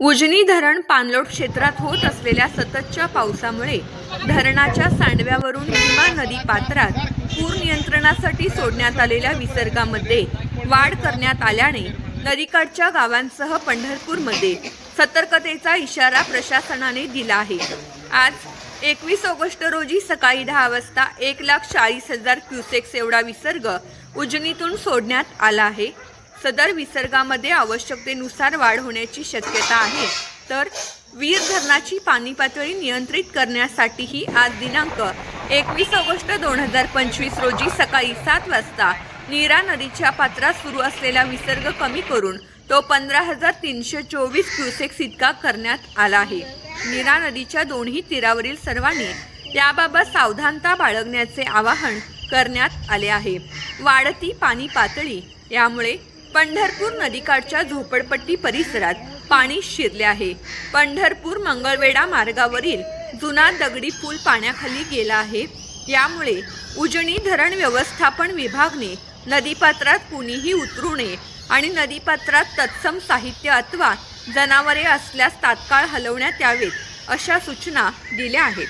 उजनी धरण पाणलोट क्षेत्रात होत असलेल्या सततच्या पावसामुळे धरणाच्या सांडव्यावरून भीमा नदी पात्रात पूर नियंत्रणासाठी सोडण्यात आलेल्या विसर्गामध्ये वाढ करण्यात आल्याने नदीकाठच्या गावांसह पंढरपूरमध्ये सतर्कतेचा इशारा प्रशासनाने दिला आहे. आज एकवीस ऑगस्ट रोजी सकाळी दहा वाजता एक लाख चाळीस हजार क्युसेक्स एवढा विसर्ग उजनीतून सोडण्यात आला आहे. सदर विसर्गामध्ये आवश्यकतेनुसार वाढ होण्याची शक्यता आहे. तर वीर धरणाची पाणी पातळी नियंत्रित करण्यासाठीही आज दिनांक एकवीस ऑगस्ट दोन हजार पंचवीस रोजी सकाळी सात वाजता नीरा नदीच्या पात्रात सुरू असलेला विसर्ग कमी करून तो पंधरा हजार तीनशे चोवीस क्युसेक्स इतका करण्यात आला आहे. नीरा नदीच्या दोन्ही तीरावरील सर्वांनी त्याबाबत सावधानता बाळगण्याचे आवाहन करण्यात आले आहे. वाढती पाणी पातळी यामुळे पंढरपूर नदीकाठच्या झोपडपट्टी परिसरात पाणी शिरले आहे. पंढरपूर मंगळवेढा मार्गावरील जुना दगडी पूल पाण्याखाली गेला आहे. यामुळे उजनी धरण व्यवस्थापन विभागने नदीपात्रात कुणीही उतरू नये आणि नदीपात्रात तत्सम साहित्य अथवा जनावरे असल्यास तात्काळ हलवण्यात यावेत अशा सूचना दिल्या आहेत.